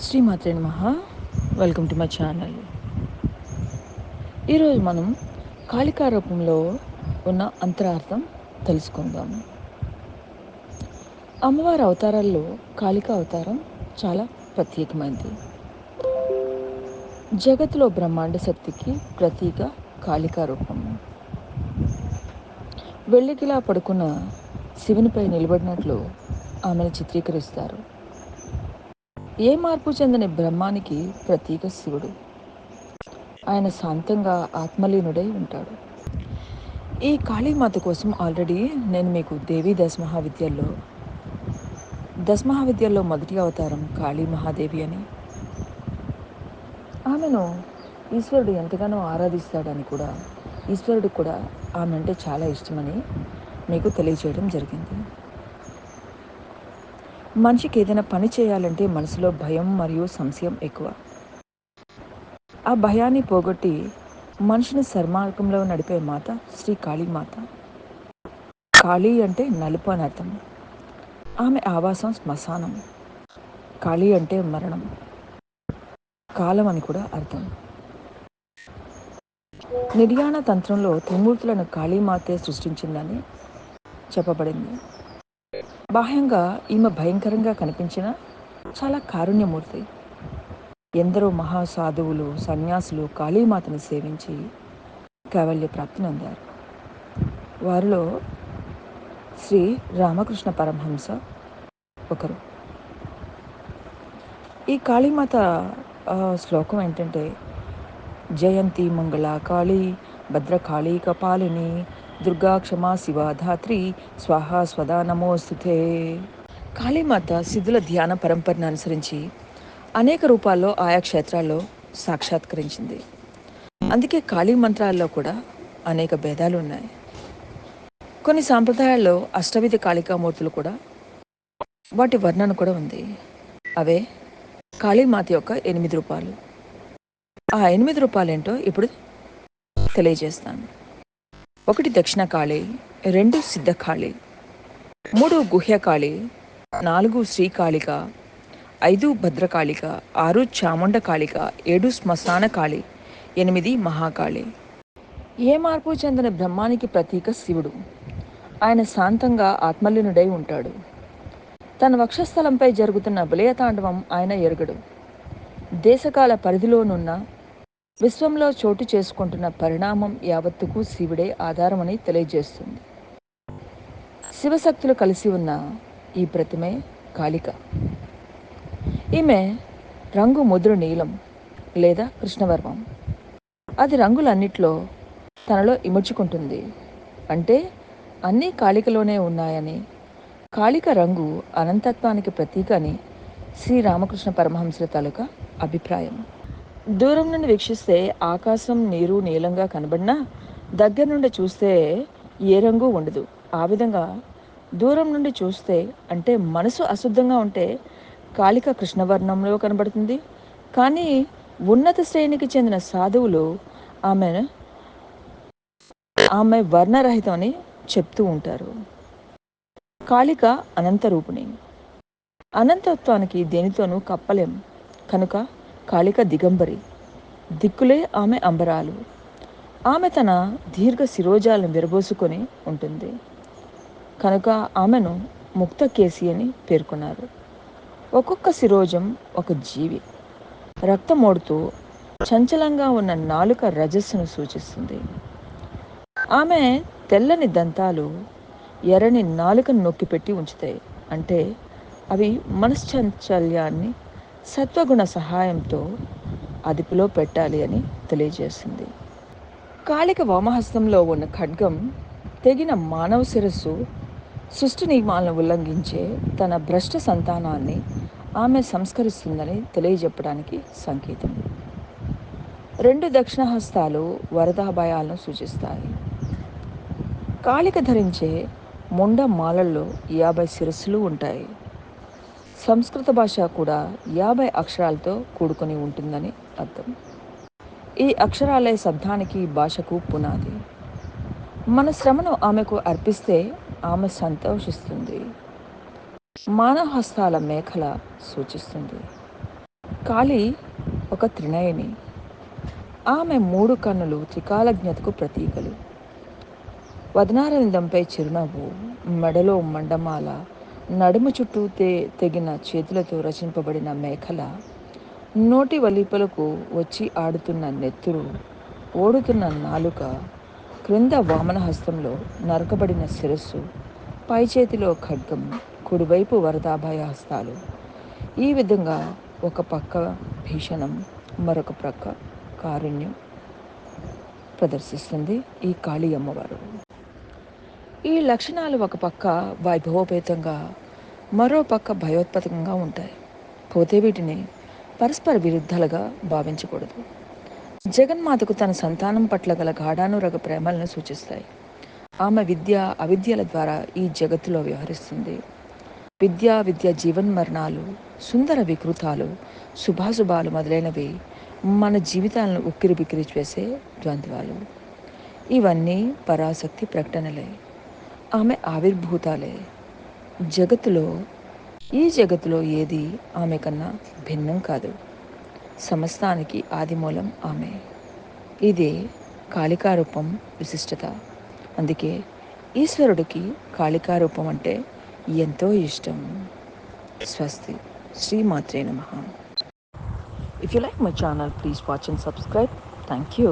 శ్రీమాత్రే నమః. Welcome to my channel ఈరోజు మనం కాళికా రూపంలో ఉన్న అంతరార్థం తెలుసుకుందాం. అమ్మవారి అవతారాల్లో కాళికా అవతారం చాలా ప్రత్యేకమైనది. జగత్తులో బ్రహ్మాండ శక్తికి ప్రతీక కాళికా రూపం. వెళ్ళికిలా పడుకున్న శివునిపై నిలబడినట్లు ఆమెను చిత్రీకరిస్తారు. ఏ మార్పు చెందని బ్రహ్మానికి ప్రతీక శివుడు? ఆయన శాంతంగా ఆత్మలీనుడై ఉంటాడు. ఈ కాళీమాత కోసం ఆల్రెడీ నేను మీకు దేవి దశమహావిద్యల్లో దశమహావిద్యల్లో మొదటి అవతారం కాళీ మహాదేవి అని. ఆమెను ఈశ్వరుడు ఎంతగానో ఆరాధిస్తాడని కూడా ఈశ్వరుడు కూడా ఆమె అంటే చాలా ఇష్టమని మీకు తెలియజేయడం జరిగింది. మనిషికి ఏదైనా పని చేయాలంటే మనసులో భయం మరియు సంశయం ఎక్కువ. ఆ భయాన్ని పోగొట్టి మనిషిని సర్మార్గంలో నడిపే మాత శ్రీ కాళీమాత. కాళీ అంటే నలుపు అని అర్థం. ఆమె ఆవాసం శ్మశానం. కాళీ అంటే మరణం. కాలం అని కూడా అర్థం. నిర్యాణ తంత్రంలో త్రిమూర్తులను కాళీమాతే సృష్టించిందని చెప్పబడింది. బాహ్యంగా ఈమె భయంకరంగా కనిపించిన చాలా కారుణ్యమూర్తి. ఎందరో మహాసాధువులు సన్యాసులు కాళీమాతను సేవించి కైవల్య ప్రాప్తిని అందారు వారిలో శ్రీ రామకృష్ణ పరమహంస ఒకరు. ఈ కాళీమాత శ్లోకం ఏంటంటే జయంతి మంగళ కాళీ భద్రకాళీ కపాలిని దుర్గా క్షమా శివ ధాత్రి స్వాహ స్వదా నమోస్తుతే. కాళీమాత సిద్ధుల ధ్యాన పరంపరను అనుసరించి అనేక రూపాల్లో ఆయా క్షేత్రాల్లో సాక్షాత్కరించింది. అందుకే కాళీ మంత్రాల్లో కూడా అనేక భేదాలు ఉన్నాయి. కొన్ని సాంప్రదాయాల్లో అష్టవిధి కాళికామూర్తులు కూడా వాటి వర్ణన కూడా ఉంది. అవే కాళీమాత యొక్క ఎనిమిది రూపాలు. ఆ ఎనిమిది రూపాయలు ఏంటో ఇప్పుడు తెలియజేస్తాను. ఒకటి దక్షిణకాళి రెండు సిద్ధకాళి మూడు గుహ్యకాళి నాలుగు శ్రీకాళిక ఐదు భద్రకాళిక ఆరు చాముండకాళిక ఏడు శ్మశాన కాళి ఎనిమిది మహాకాళి ఏ మార్పు చెందిన బ్రహ్మానికి ప్రతీక శివుడు? ఆయన శాంతంగా ఆత్మలీనుడై ఉంటాడు. తన వక్షస్థలంపై జరుగుతున్న విలయతాండవం ఆయన ఎరుగడు. దేశకాల పరిధిలోనున్న విశ్వంలో చోటు చేసుకుంటున్న పరిణామం యావత్తుకు శివుడే ఆధారమని తెలియజేస్తుంది. శివశక్తులు కలిసి ఉన్న ఈ ప్రతిమే కాళిక. ఈమె రంగు ముద్ర నీలం లేదా కృష్ణవర్మం. అది రంగులన్నిట్లో తనలో ఇముడ్చుకుంటుంది. అంటే అన్నీ కాళికలోనే ఉన్నాయని కాళిక రంగు అనంతత్వానికి ప్రతీక అని శ్రీరామకృష్ణ పరమహంసుల తాలూకా అభిప్రాయం. దూరం నుండి వీక్షిస్తే ఆకాశం నీరు నీలంగా కనబడినా దగ్గర నుండి చూస్తే ఏ రంగు ఉండదు. ఆ విధంగా దూరం నుండి చూస్తే అంటే మనసు అశుద్ధంగా ఉంటే కాళిక కృష్ణవర్ణంలో కనబడుతుంది. కానీ ఉన్నత శ్రేణికి చెందిన సాధువులు ఆమె ఆమె వర్ణరహితం అని చెప్తూ ఉంటారు. కాళిక అనంతరూపిణి అనంతత్వానికి దేనితోనూ కప్పలేం. కనుక కాళిక దిగంబరి. దిక్కులే ఆమె అంబరాలు. ఆమె తన దీర్ఘ శిరోజాలను విరబోసుకొని ఉంటుంది. కనుక ఆమెను ముక్త కేసి అని పేర్కొన్నారు. ఒక్కొక్క శిరోజం ఒక జీవి. రక్తమోడుతూ చంచలంగా ఉన్న నాలుక రజస్సును సూచిస్తుంది. ఆమె తెల్లని దంతాలు ఎర్రని నాలుకను నొక్కిపెట్టి ఉంచుతాయి. అంటే అవి మనశ్చంచల్యాన్ని సత్వగుణ సహాయంతో అదుపులో పెట్టాలి అని తెలియజేసింది. కాళిక వామహస్తంలో ఉన్న ఖడ్గం తెగిన మానవ శిరస్సు సృష్టి నియమాలను ఉల్లంఘించే తన భ్రష్ట సంతానాన్ని ఆమె సంస్కరిస్తుందని తెలియజెప్పడానికి సంకేతం. రెండు దక్షిణ హస్తాలు వరదాభయాలను సూచిస్తాయి. కాళిక ధరించే ముండ మాలల్లో యాభై శిరస్సులు ఉంటాయి. సంస్కృత భాష కూడా యాభై అక్షరాలతో కూడుకొని ఉంటుందని అర్థం. ఈ అక్షరాలే శబ్దానికి భాషకు పునాది. మన శ్రమను ఆమెకు అర్పిస్తే ఆమె సంతోషిస్తుంది. మానవహస్తాల మేఖల సూచిస్తుంది. కాళీ ఒక త్రినయని. ఆమె మూడు కన్నులు త్రికాలజ్ఞతకు ప్రతీకలు. వదనారందంపై చిరునవ్వు మెడలో మండమాల నడుము చుట్టూ తే తెగిన చేతులతో రచింపబడిన మేఖల నోటి వలిపలకు వచ్చి ఆడుతున్న నెత్తురు ఓడుతున్న నాలుక క్రింద వామనహస్తంలో నరకబడిన శిరస్సు పై చేతిలో ఖడ్గం కుడివైపు వరదాభయ హస్తాలు. ఈ విధంగా ఒక పక్క భీషణం మరొక ప్రక్క కారుణ్యం ప్రదర్శిస్తుంది ఈ కాళీ అమ్మవారు. ఈ లక్షణాలు ఒక పక్క వైభవోపేతంగా మరో పక్క భయోత్పాదకంగా ఉంటాయి. పోతే వీటిని పరస్పర విరుద్ధాలుగా భావించకూడదు. జగన్మాతకు తన సంతానం పట్ల గల గాఢానురగ ప్రేమలను సూచిస్తాయి. ఆమె విద్య అవిద్యల ద్వారా ఈ జగత్తులో వ్యవహరిస్తుంది. విద్య విద్య జీవన్మరణాలు సుందర వికృతాలు శుభాశుభాలు మొదలైనవి మన జీవితాలను ఉక్కిరి బిక్కిరి చేసే ద్వంద్వాలు. ఇవన్నీ పరాశక్తి ప్రకటనలే. ఆమె ఆవిర్భూతాలే. జగత్తులో ఈ జగత్తులో ఏది ఆమె కన్నా భిన్నం కాదు. సమస్తానికి ఆదిమూలం ఆమె. ఇదే కాళికారూపం విశిష్టత. అందుకే ఈశ్వరుడికి కాళికారూపం అంటే ఎంతో ఇష్టం. స్వస్తి. శ్రీమాత్రే నమ. If you like my channel please watch and subscribe thank you